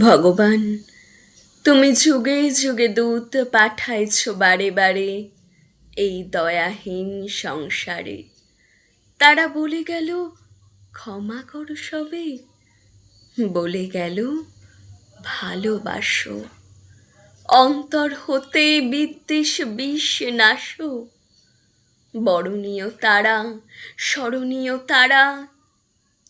ভগবান, তুমি যুগে যুগে দূত পাঠাইছ বারে বারে এই দয়াহীন সংসারে। তারা বলে গেল, ক্ষমা করো সবে। বলে গেল, ভালোবাসো। অন্তর হতে বিদ্বেষ বিষ নাশো। বরণীয় তারা, স্মরণীয় তারা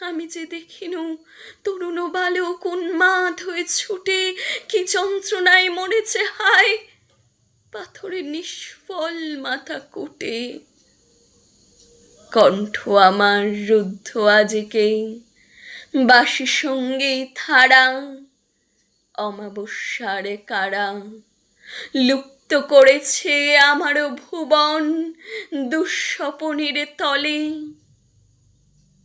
আমি যে দেখিনু তরুণ বালক উন্মাদ হয়ে ছুটে, কি যন্ত্রণায় মরেছে হায়। পাথরের নিষ্ফল মাথা কুটে। কণ্ঠ আমার রুদ্ধ আজকে, বাসি সঙ্গে থাড়া, অমাবস্যার কারা। লুপ্ত করেছে আমারও ভুবন দুঃস্বপনের তলে।